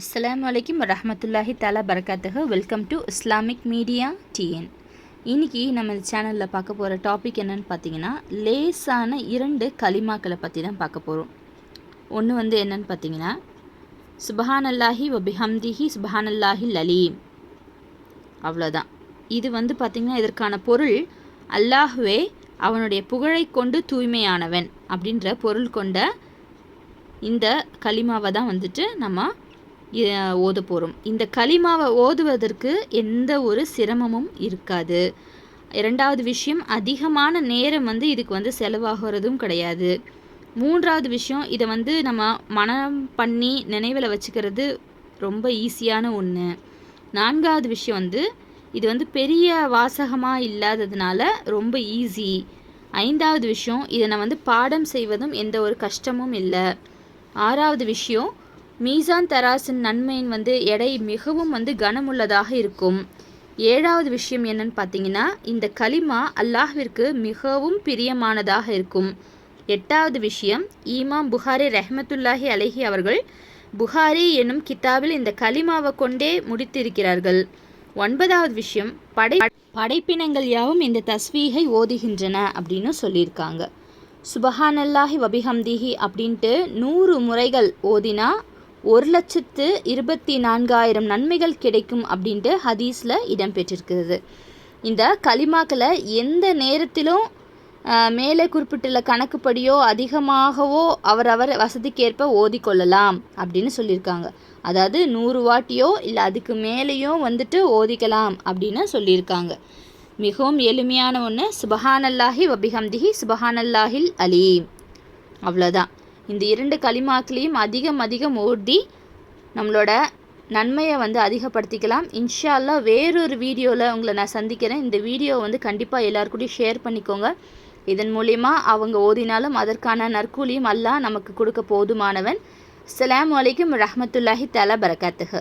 அஸ்லாம் வலைக்கம் ரஹமத்துல்லாஹி தலா பரகாத்தக welcome to Islamic media TN இன்னைக்கு நம்ம இந்த சேனலில் பார்க்க போகிற டாபிக் என்னன்னு பார்த்தீங்கன்னா லேசான இரண்டு கலிமாக்களை பற்றி தான் பார்க்க போகிறோம் ஒன்று வந்து என்னன்னு பார்த்தீங்கன்னா சுபஹானல்லாஹி வபிஹம்திஹி சுபஹானல்லாஹி லலீம் அவ்வளோதான் இது வந்து பார்த்திங்கன்னா இதற்கான பொருள் அல்லாஹுவே அவனுடைய புகழை கொண்டு தூய்மையானவன் அப்படின்ற பொருள் கொண்ட இந்த கலிமாவை தான் வந்துட்டு நம்ம ஓத போகிறோம் இந்த களிமாவை ஓதுவதற்கு எந்த ஒரு சிரமமும் இருக்காது. இரண்டாவது விஷயம் அதிகமான நேரம் வந்து இதுக்கு வந்து செலவாகிறதும் கிடையாது. மூன்றாவது விஷயம் இதை வந்து நம்ம மனம் பண்ணி நினைவில் வச்சுக்கிறது ரொம்ப ஈஸியான ஒன்று நான்காவது விஷயம் வந்து இது வந்து பெரிய வாசகமாக இல்லாததுனால ரொம்ப ஈஸி. ஐந்தாவது விஷயம் இதை நான் வந்து பாடம் செய்வதும் எந்த ஒரு கஷ்டமும் இல்லை. ஆறாவது விஷயம் மீசான் தராசின் நன்மையின் வந்து எடை மிகவும் வந்து கனமுள்ளதாக இருக்கும். ஏழாவது விஷயம் என்னன்னு பார்த்தீங்கன்னா இந்த கலிமா அல்லாஹ்விற்கு மிகவும் பிரியமானதாக இருக்கும். எட்டாவது விஷயம் ஈமாம் புகாரி ரஹமத்துல்லாஹி அலஹி அவர்கள் புகாரி என்னும் கிதாபில் இந்த கலிமாவை கொண்டே முடித்திருக்கிறார்கள். ஒன்பதாவது விஷயம் படை படைப்பினங்கள் யாவும் இந்த தஸ்வீகை ஓதுகின்றன அப்படின்னு சொல்லியிருக்காங்க. சுபஹானல்லாஹி வபிஹம்திஹி அப்படின்ட்டு நூறு முறைகள் ஓதினா ஒரு லட்சத்து இருபத்தி நான்காயிரம் நன்மைகள் கிடைக்கும் அப்படின்ட்டு ஹதீஸில் இடம்பெற்றிருக்கிறது. இந்த கலிமாக்களை எந்த நேரத்திலும் மேலே குறிப்பிட்டுள்ள கணக்குப்படியோ அதிகமாகவோ அவரவர் வசதிக்கேற்ப ஓதிக்கொள்ளலாம் அப்படின்னு சொல்லியிருக்காங்க. அதாவது நூறு வாட்டியோ இல்லை அதுக்கு மேலேயோ வந்துட்டு ஓதிக்கலாம் அப்படின்னு சொல்லியிருக்காங்க. மிகவும் எளிமையான ஒன்று சுபஹானல்லாஹி வபிஹம்திஹி சுபஹானல்லாஹில் அலீம். அவ்வளோதான் இந்த இரண்டு களிமாக்களையும் அதிகம் அதிகம் ஓடி நம்மளோட நன்மையை வந்து அதிகப்படுத்திக்கலாம். இன்ஷா வேறொரு வீடியோவில் உங்களை நான் சந்திக்கிறேன். இந்த வீடியோ வந்து கண்டிப்பாக எல்லாருக்கூடையும் ஷேர் பண்ணிக்கோங்க. இதன் மூலிமா அவங்க ஓதினாலும் அதற்கான நற்கூலியும் அல்லாஹ் நமக்கு கொடுக்க போதுமானவன். அஸ்ஸலாமு அலைக்கும் ரஹமத்துல்லாஹி தலா பரகாத்துஹு.